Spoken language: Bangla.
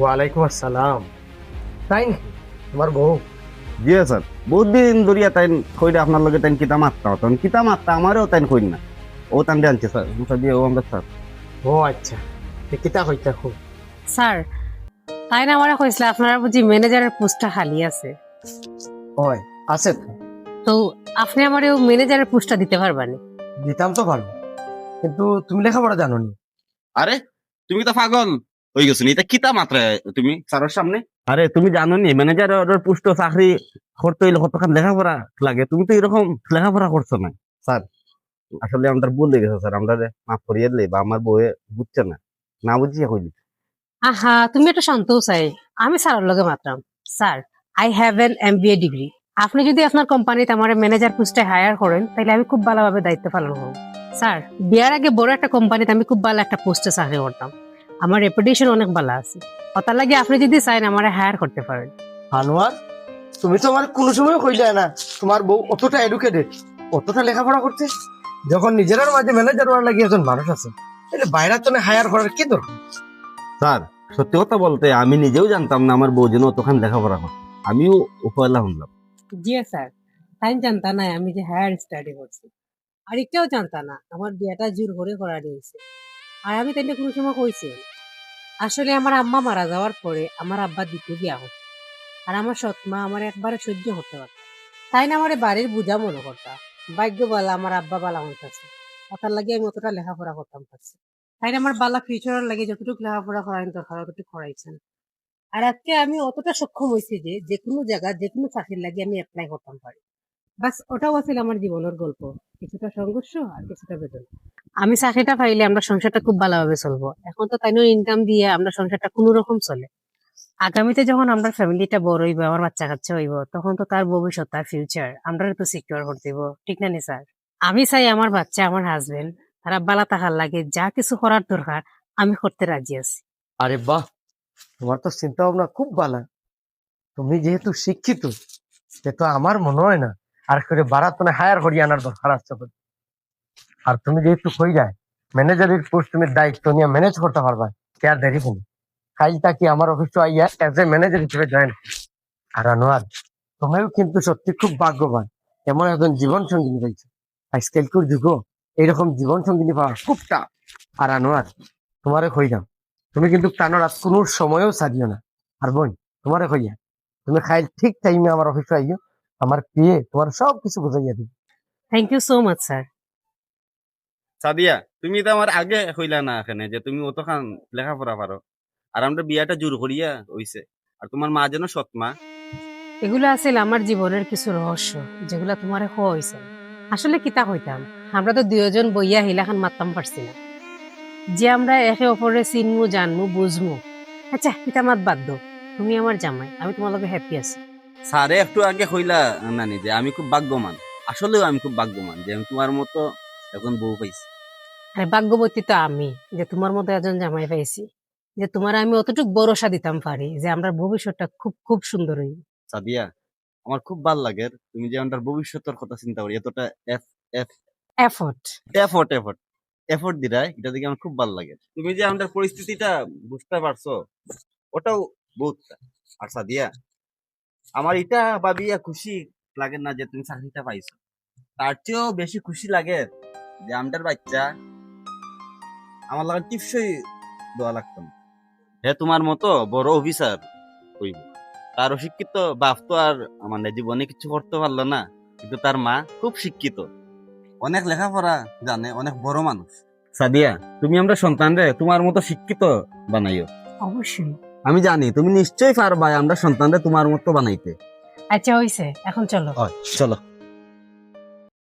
ওয়ালাইকুম আসসালাম। তাই নাকি তোমার বউ? জি স্যার বহুত দিন ধরিয়া তাই কইরা আপনার লগে তাই কিতা মারতা তখন কিতা মারতা আমারও তাই কইন না। ও তান আনছে স্যার স্যার দিয়ে ও আমরা স্যার। ও আচ্ছা তে কিতা হইতা খুব স্যার তাই না আমরা কইছিল আপনারা বুঝি ম্যানেজারের পোস্টটা খালি আছে। হয় আছে তো। আপনি আমার ম্যানেজারের পোস্টটা দিতে পারবেন? দিতাম তো পারব। কিন্তু তুমি লেখাপড়া জানো নি আরে তুমি তো পাগল হয়ে গেছো এটা কিতা মাত্রা তুমি? স্যারের সামনে। আরে তুমি জানো নি ম্যানেজারের পুষ্ট চাকরি করতে হইলে কতখান লেখাপড়া লাগে? তুমি তো এরকম লেখাপড়া করছ না। স্যার আসলে আমাদের ভুল লেগে গেছে স্যার। আমরা মাফ করিয়ে দিলে বা আমার বউয়ে বুঝছে না। না বুঝিয়ে কইলি। আহা তুমি একটু শান্ত চাই আমি স্যারের লগে মাত্রাম। Sir I have an M B A degree আপনি যদি আপনার কোম্পানিতে আমার ম্যানেজার পোস্টে হায়ার করেন তাহলে আমি খুব ভালোভাবে দায়িত্ব পালন করব। স্যার বিয়ার আগে বড় একটা কোম্পানিতে আমি খুব ভালো একটা পোস্টে চাকরি করতাম। আমার রেপুটেশন অনেক ভালো আছে। কথা লাগে আপনি যদি চাইন আমার হায়ার করতে পারেন। আনোয়ার তুমি তো আমার কোনো সময় কইলে না। তোমার বউ অতটা এডুকেটেড অতটা লেখাপড়া করতে যখন নিজের মাঝে ম্যানেজার হওয়ার লাগে একজন মানুষ আছে তাহলে বাইরের জন্য হায়ার করার কি দরকার? স্যার সত্যি কথা বলতে আমি নিজেও জানতাম না আমার বউ যেন অতখান লেখাপড়া করে। আমিও উপয়লা শুনলাম জি স্যার। তাই জানতা না আমি যে হায়ার স্টাডি করছি। আর একটাও জানতা না, আমার বিয়েটা জোর করে করা দিয়েছে আর আমি তাইলে কোনো সময় কইছি আসলে আমার আম্মা মারা যাওয়ার পরে আমার আব্বা দ্বিতীয় বিয়া হতো আর আমার সৎমা আমার একবারে সহ্য করতে পারত তাই না আমার বাড়ির বুঝা মনে করতা, ভাগ্য বালা আমার আব্বা বালা হইতাছে। তার লাগে আমি অতটা লেখাপড়া করতাম পারছি তাই না আমার বালা ফিউচারের লাগে যতটুকু লেখাপড়া করাইন দরকার ততটুকু করাইছেন আর আজকে আমি অতটা সক্ষম হয়েছি যে যে কোনো জায়গা যে কোনো চাকরির লাগে আমি অ্যাপ্লাই করতাম পারি বাস ওটাও আমার জীবনের গল্প। কিছুটা সংঘর্ষ আর কিছুটা আমি চাকরিটা পাইলে আমরা সংসারটা খুব ভালোভাবে চলবো। এখন তো তাই ইনকাম দিয়ে আমরা সংসারটা কোনো রকম চলে। আগামীতে যখন আমরা ফ্যামিলিটা বড় হইব, আমার বাচ্চা কাচ্চা হইব, তখন তো তার ভবিষ্যৎ, তার ফিউচার আমরা সিকিউর ঠিক না স্যার? আমি চাই আমার বাচ্চা, আমার হাজবেন্ড তারা বালা থাকার লাগে, যা কিছু করার দরকার, আমি করতে রাজি আছি। আরে বাহ! তোমার তো চিন্তা ভাবনা খুব ভালো। তুমি যেহেতু শিক্ষিত, সে তো আমার মনে হয় না আর করে বাড়াত না হায়ার করিয়ে আনার দরকার আছে। আর তুমি যেহেতু কই যায় ম্যানেজারের পোস্ট তুমি দায়িত্ব নিয়ে ম্যানেজ করতে পারবা কে আর দেরি তুমি কাজটা কি আমার অফিসে আইয়া এজ এ ম্যানেজার হিসেবে জয়েন আর আনোয়ার তুমিও কিন্তু সত্যি খুব ভাগ্যবান, এমন একজন জীবন সঙ্গিনী রয়েছে। আজকালকার যুগও এরকম জীবন সঙ্গিনী পাওয়া খুব টাফ আর আনোয়ার, তোমারে কইলাম, তুমি কিন্তু টানো রাত কোনো সময়ও ছাড়িও না। আর বোন, তোমারে কইয়া, তুমি খাই ঠিক টাইমে আমার অফিসে আইও আমার পিয়ে তোমার সব কিছু বুঝাইয়া দিবে। Thank you so much sir Sadia তুমি তো আমার আগে কইলা না এখানে যে তুমি অতখান লেখাপড়া পারো। আর আমরা বিয়াটা জোর করিয়া হইছে। আর তোমার মা যেন সৎ মা। এগুলো আছিল আমার জীবনের কিছু রহস্য যেগুলা তোমারে হয়েছে আসলে কিতা হইতাম আমরা তো দুজন বইয়া হিলাখান মারতাম পারছি না। যে আমরা একে অপরে চিনমু জানমু বুঝমু। আচ্ছা কিতা মাত বাদ দাও। তুমি আমার জামাই আমি তোমার লগে হ্যাপি আছি। স্যারে একটু আগে কইলা নানি যে আমি খুব ভাগ্যমান আসলেও আমি খুব ভাগ্যমান যে আমি তোমার মতো এখন বউ পাইছি। আরে ভাগ্যবতী তো আমি যে তোমার মতো একজন জামাই পাইছি। যে তোমার আমি অতটুকু ভরসা দিতাম পারি যে আমরা ভবিষ্যৎটা খুব খুব সুন্দর হইব। সাদিয়া আমার খুব ভালো লাগে তুমি যে আমার ভবিষ্যতের কথা চিন্তা করি এতটা ef ef effort. Effort effort effort দিরা এটা দেখে আমার খুব ভালো লাগে। তুমি যে আমাদের পরিস্থিতিটা বুঝতে পারছ ওটাও বহুত। আর সাদিয়া আমার এটা ভাবিয়া খুশি লাগে না যে তুমি চাকরিটা পাইছো। তার চেয়েও বেশি খুশি লাগে যে আমাদের বাচ্চা। আমার লাগে টিপসই দেওয়া লাগতো না। হে তোমার মতো বড় অফিসার হইব। তার অশিক্ষিত বাপ তো আর মানে জীবনে কিছু করতে পারল না। কিন্তু তার মা খুব শিক্ষিত। অনেক লেখাপড়া জানে অনেক বড় মানুষ। সাদিয়া তুমি আমরা সন্তান রে তোমার মতো শিক্ষিত বানাইও। অবশ্যই। আমি জানি তুমি নিশ্চয়ই পারবা আমরা সন্তানরা তোমার মতো বানাইতে। আচ্ছা হইছে। এখন চলো। চলো।